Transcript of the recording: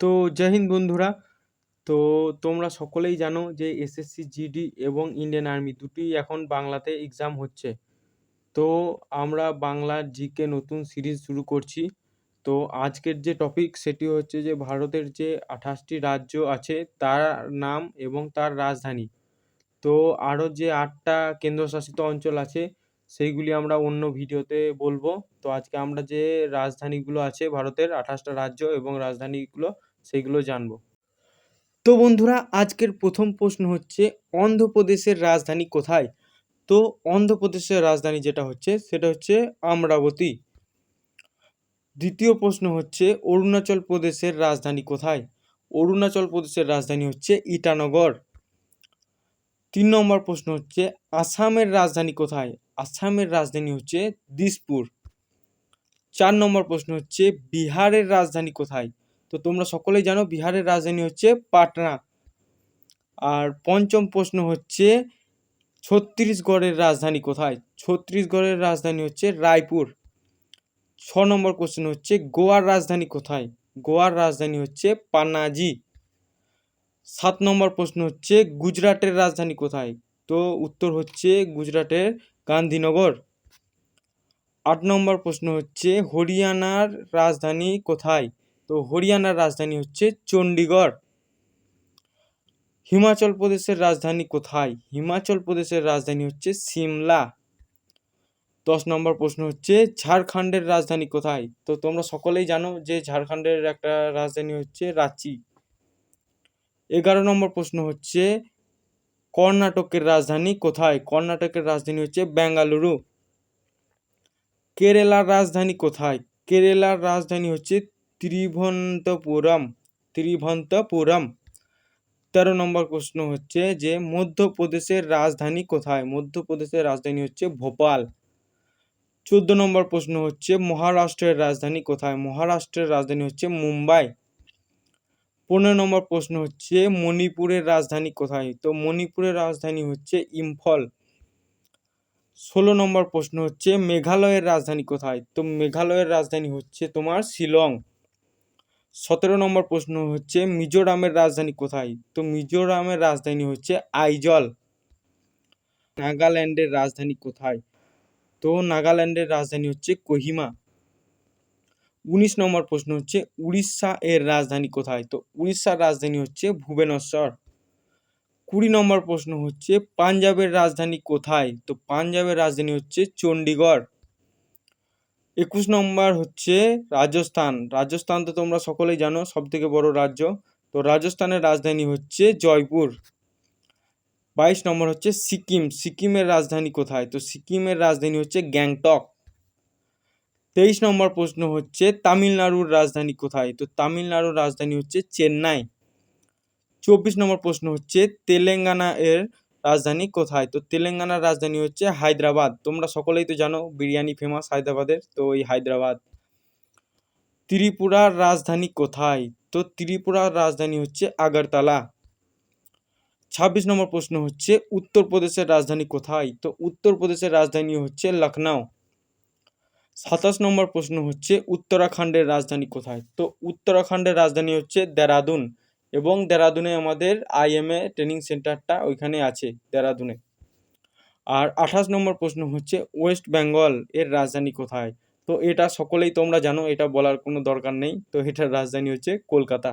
তো জয় হিন্দ বন্ধুরা। তো তোমরা সকলেই জানো যে এসএসসি জিডি এবং ইন্ডিয়ান আর্মি দুটি এখন বাংলাতে এক্সাম হচ্ছে। তো আমরা বাংলার জিকে নতুন সিরিজ শুরু করছি। তো আজকের যে টপিক সেটি হচ্ছে যে ভারতের যে আঠাশটি রাজ্য আছে তার নাম এবং তার রাজধানী। তো আরও যে আটটা কেন্দ্রশাসিত অঞ্চল আছে সেইগুলি আমরা অন্য ভিডিওতে বলব। তো আজকে আমরা যে রাজধানীগুলো আছে ভারতের আঠাশটা রাজ্য এবং রাজধানীগুলো সেইগুলো জানব। তো বন্ধুরা, আজকের প্রথম প্রশ্ন হচ্ছে, অন্ধ্রপ্রদেশের রাজধানী কোথায়? তো অন্ধ্রপ্রদেশের রাজধানী যেটা হচ্ছে, সেটা হচ্ছে আমরাবতী। দ্বিতীয় প্রশ্ন হচ্ছে, অরুণাচল প্রদেশের রাজধানী কোথায়? অরুণাচল প্রদেশের রাজধানী হচ্ছে ইটানগর। তিন নম্বর প্রশ্ন হচ্ছে, আসামের রাজধানী কোথায়? আসামের রাজধানী হচ্ছে দিসপুর। চার নম্বর প্রশ্ন হচ্ছে, বিহারের রাজধানী কোথায়? তো তোমরা সকলেই জানো বিহারের রাজধানী হচ্ছে পাটনা। আর পঞ্চম প্রশ্ন হচ্ছে, ছত্তিশগড়ের রাজধানী কোথায়? ছত্তিশগড়ের রাজধানী হচ্ছে রায়পুর। ছ নম্বর কোশ্চেন হচ্ছে, গোয়ার রাজধানী কোথায়? গোয়ার রাজধানী হচ্ছে পানাজি। সাত নম্বর প্রশ্ন হচ্ছে, গুজরাটের রাজধানী কোথায়? তো উত্তর হচ্ছে গুজরাটের গান্ধীনগর। আট নম্বর প্রশ্ন হচ্ছে, হরিয়ানার রাজধানী কোথায়? তো হরিয়ানার রাজধানী হচ্ছে চণ্ডীগড় হিমাচল প্রদেশের রাজধানী কোথায়? হিমাচল প্রদেশের রাজধানী হচ্ছে সিমলা। দশ নম্বর প্রশ্ন হচ্ছে, ঝাড়খণ্ডের রাজধানী কোথায়? তো তোমরা সকলেই জানো যে ঝাড়খণ্ডের একটা রাজধানী হচ্ছে রাঁচি। এগারো নম্বর প্রশ্ন হচ্ছে, কর্ণাটকের রাজধানী কোথায়? কর্ণাটকের রাজধানী হচ্ছে বেঙ্গালুরু। কেরালার রাজধানী কোথায়? কেরালার রাজধানী হচ্ছে ত্রিভন্তপুরম ত্রিভন্তপুরম। তেরো নম্বর প্রশ্ন হচ্ছে যে, মধ্যপ্রদেশের রাজধানী কোথায়? মধ্যপ্রদেশের রাজধানী হচ্ছে ভোপাল। চোদ্দ নম্বর প্রশ্ন হচ্ছে, মহারাষ্ট্রের রাজধানী কোথায়? মহারাষ্ট্রের রাজধানী হচ্ছে মুম্বাই। পনেরো নম্বর প্রশ্ন হচ্ছে, মণিপুরের রাজধানী কোথায়? তো মণিপুরের রাজধানী হচ্ছে ইম্ফল। ষোলো নম্বর প্রশ্ন হচ্ছে, মেঘালয়ের রাজধানী কোথায়? তো মেঘালয়ের রাজধানী হচ্ছে তোমার শিলং। সতেরো নম্বর প্রশ্ন হচ্ছে, মিজোরামের রাজধানী কোথায়? তো মিজোরামের রাজধানী হচ্ছে আইজল। নাগাল্যান্ডের রাজধানী কোথায়? তো নাগাল্যান্ডের রাজধানী হচ্ছে কোহিমা। উনিশ নম্বর প্রশ্ন হচ্ছে, উড়িষ্যা এর রাজধানী কোথায়? তো উড়িষ্যার রাজধানী হচ্ছে ভুবনেশ্বর। কুড়ি নম্বর প্রশ্ন হচ্ছে, পাঞ্জাবের রাজধানী কোথায়? তো পাঞ্জাবের রাজধানী হচ্ছে চণ্ডীগড় একুশ নম্বর হচ্ছে রাজস্থান। রাজস্থান তো তোমরা সকলেই জানো সব থেকে বড় রাজ্য। তো রাজস্থানের রাজধানী হচ্ছে জয়পুর। বাইশ নম্বর হচ্ছে সিকিম। সিকিমের রাজধানী কোথায়? তো সিকিমের রাজধানী হচ্ছে গ্যাংটক। তেইশ নম্বর প্রশ্ন হচ্ছে তামিলনাড়ুর রাজধানী কোথায়? তো তামিলনাড়ুর রাজধানী হচ্ছে চেন্নাই। চব্বিশ নম্বর প্রশ্ন হচ্ছে তেলেঙ্গানা এর রাজধানী কোথায়? তো তেলেঙ্গানার রাজধানী হচ্ছে হায়দ্রাবাদ। তোমরা সকলেই তো জানো বিরিয়ানি ফেমাস হায়দ্রাবাদের, তো ওই হায়দ্রাবাদ। ত্রিপুরার রাজধানী কোথায়? তো ত্রিপুরার রাজধানী হচ্ছে আগরতলা। ছাব্বিশ নম্বর প্রশ্ন হচ্ছে, উত্তরপ্রদেশের রাজধানী কোথায়? তো উত্তরপ্রদেশের রাজধানী হচ্ছে লখনৌ সাতাশ নম্বর প্রশ্ন হচ্ছে, উত্তরাখণ্ডের রাজধানী কোথায়? তো উত্তরাখণ্ডের রাজধানী হচ্ছে দেরাদুন। এবং দেরাদুনে আমাদের আইএমএ ট্রেনিং সেন্টারটা ওইখানে আছে, দেরাদুনে। আর আঠাশ নম্বর প্রশ্ন হচ্ছে, ওয়েস্ট বেঙ্গল এর রাজধানী কোথায়? তো এটা সকলেই তোমরা জানো, এটা বলার কোনো দরকার নেই। তো এটার রাজধানী হচ্ছে কলকাতা।